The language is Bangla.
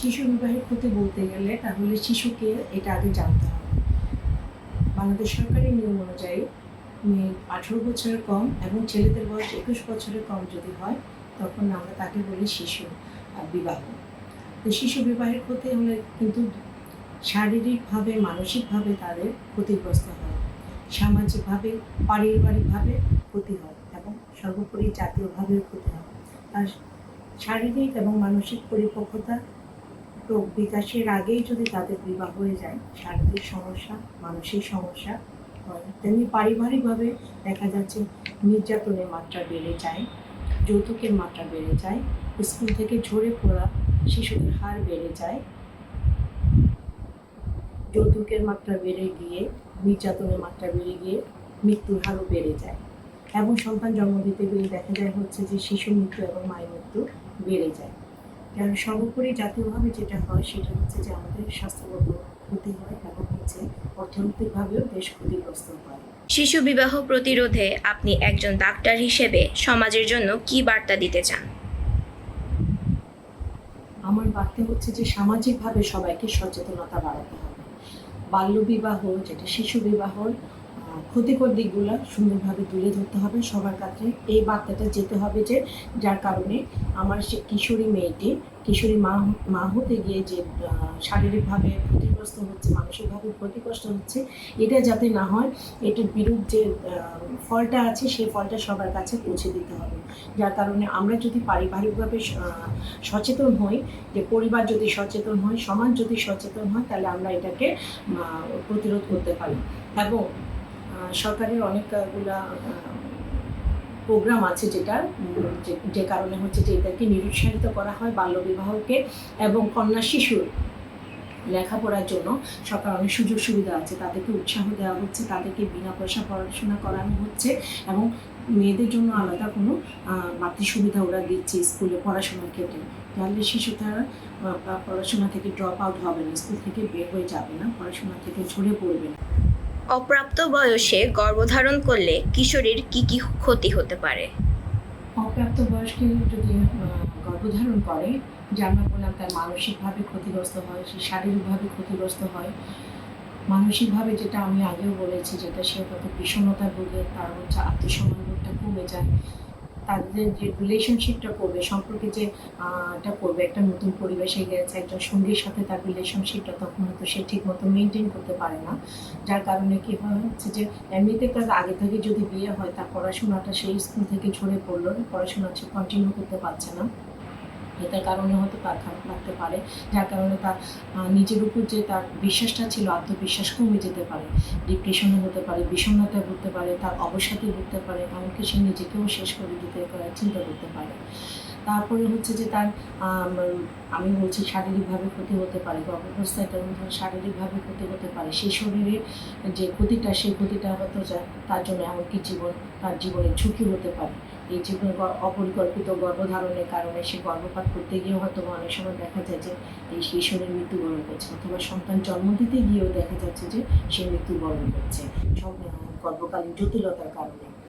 শিশু বিবাহের ক্ষতি বলতে গেলে তাহলে শিশুকে এটা আগে জানতে হবে। বাংলাদেশ সরকারি নিয়ম অনুযায়ী মেয়ে আঠেরো বছরের কম এবং ছেলেদের বয়স একুশ বছরের কম যদি হয়, তখন আমরা তাকে বলি শিশু বিবাহ। তো শিশু বিবাহের ক্ষতি হলে কিন্তু শারীরিকভাবে, মানসিকভাবে তাদের ক্ষতিগ্রস্ত হয়। সামাজিকভাবে, পারিবারিকভাবে ক্ষতি হয় এবং সর্বোপরি জাতীয়ভাবেও ক্ষতি হয়। আর শারীরিক এবং মানসিক পরিপক্কতা তো বিকাশের আগেই যদি তাদের বিবাহ হয়ে যায়, শারীরিক সমস্যা, মানসিক সমস্যা তেমনি পারিবারিকভাবে দেখা যাচ্ছে নির্যাতনের মাত্রা বেড়ে যায়, যৌতুকের মাত্রা বেড়ে যায়, স্কুল থেকে ঝরে পড়া শিশুদের হার বেড়ে যায়, যৌতুকের মাত্রা বেড়ে গিয়ে, নির্যাতনের মাত্রা বেড়ে গিয়ে মৃত্যুর হারও বেড়ে যায়। এবং সন্তান জন্ম দিতে গিয়ে দেখা যায় হচ্ছে যে শিশু মৃত্যু এবং মায়ের মৃত্যু বেড়ে যায়। কারণ সর্বোপরি জাতীয়ভাবে যেটা হয় সেটা হচ্ছে যে আমাদের স্বাস্থ্যগত ক্ষতি হয় এবং হচ্ছে অর্থনৈতিকভাবেও দেশ ক্ষতিগ্রস্ত হয়। শিশু বিবাহ প্রতিরোধে আপনি একজন ডাক্তার হিসেবে সমাজের জন্য কি বার্তা দিতে চান? আমার বার্তা হচ্ছে যে সামাজিকভাবে সবাইকে সচেতনতা বাড়াতে হবে। বাল্যবিবাহ যেটা শিশু বিবাহর আহ, ক্ষতিকর দিকগুলো সুন্দরভাবে তুলে ধরতে হবে। সবার কাছে এই বার্তাটা যেতে হবে যে, যার কারণে আমার সে কিশোরী মেয়েটি, কিশোরী মা মা হতে গিয়ে যে শারীরিকভাবে ক্ষতিগ্রস্ত হচ্ছে, মানসিকভাবে ক্ষতিগ্রস্ত হচ্ছে, এটা যাতে না হয়, এটার বিরুদ্ধ যে ফলটা আছে, সেই ফলটা সবার কাছে পৌঁছে দিতে হবে। যার কারণে আমরা যদি পারিবারিকভাবে সচেতন হই, যে পরিবার যদি সচেতন হয়, সমাজ যদি সচেতন হয়, তাহলে আমরা এটাকে প্রতিরোধ করতে পারি। এবং সরকারের অনেকগুলা প্রোগ্রাম আছে যেটা যে- কারণে হচ্ছে যে এটাকে নিরুৎসাহিত করা হয় বাল্যবিবাহকে এবং কন্যা শিশুর লেখাপড়ার জন্য সরকার অনেক সুযোগ সুবিধা আছে। তাদেরকে উৎসাহ দেওয়া হচ্ছে, তাদেরকে বিনা পয়সা পড়াশোনা করানো হচ্ছে এবং মেয়েদের জন্য আলাদা কোনো বাড়তি সুবিধা ওরা দিচ্ছে স্কুলে পড়াশোনার ক্ষেত্রে। তাহলে শিশু তারা পড়াশোনা থেকে ড্রপ আউট হবে না, স্কুল থেকে বের হয়ে যাবে না, পড়াশোনা থেকে ঝরে পড়বে না। অপ্রাপ্ত বয়সে গর্ভধারণ করলে কিশোরের কি কি ক্ষতি হতে পারে? অপ্রাপ্ত বয়সকে যদি গর্ভধারণ করে, যে আমরা বললাম তার মানসিকভাবে ক্ষতিগ্রস্ত হয়, সে শারীরিকভাবে ক্ষতিগ্রস্ত হয়, মানসিকভাবে যেটা আমি আগেও বলেছি, যেটা সে হয়তো বিষণ্ণতা ভোগে, তার হচ্ছে আত্মসম্মান কমে যায় তাদের যে রিলেশনশিপটা করবে, সম্পর্কে যে এটা করবে, একটা নতুন পরিবেশে গেছে একজন সঙ্গীর সাথে তার রিলেশনশিপটা তখন হয়তো সে ঠিক মতো মেনটেন করতে পারে না। যার কারণে কি হয় হচ্ছে যে, এমনিতে তার আগে থেকে যদি বিয়ে হয়, তার পড়াশোনাটা সেই স্কুল থেকে ঝরে পড়ল, পড়াশোনা সে কন্টিনিউ করতে পারছে না। এটার কারণে হয়তো তার খারাপ লাগতে পারে। যার কারণে তার নিজের উপর যে তার বিশ্বাসটা ছিল আত্মবিশ্বাস কমে যেতে পারে। ডিপ্রেশনে হতে পারে, বিষণ্ণতায় ভুগতে পারে, তার অবসাদে ভুগতে পারে, এমনকি সে নিজেকেও শেষ করে দিতে চিন্তা করতে পারে। তারপরে হচ্ছে যে তার, আমি বলছি শারীরিকভাবে ক্ষতি হতে পারে গর্ভাবস্থায় তেমন ধরনের শারীরিকভাবে ক্ষতি হতে পারে। সেই শরীরে যে ক্ষতিটা, সেই ক্ষতিটা হয়তো তার জন্য এমনকি জীবন, তার জীবনের ঝুঁকি হতে পারে। এই যে কোনো অপরিকল্পিত গর্ভধারণের কারণে সে গর্ভপাত করতে গিয়েও হয়তো অনেক সময় দেখা যায় যে এই শিশুরের মৃত্যুবরণ করছে অথবা সন্তান জন্ম দিতে গিয়েও দেখা যাচ্ছে যে সে মৃত্যুবরণ করছে। সব, গর্ভকালীন জটিলতার কারণে।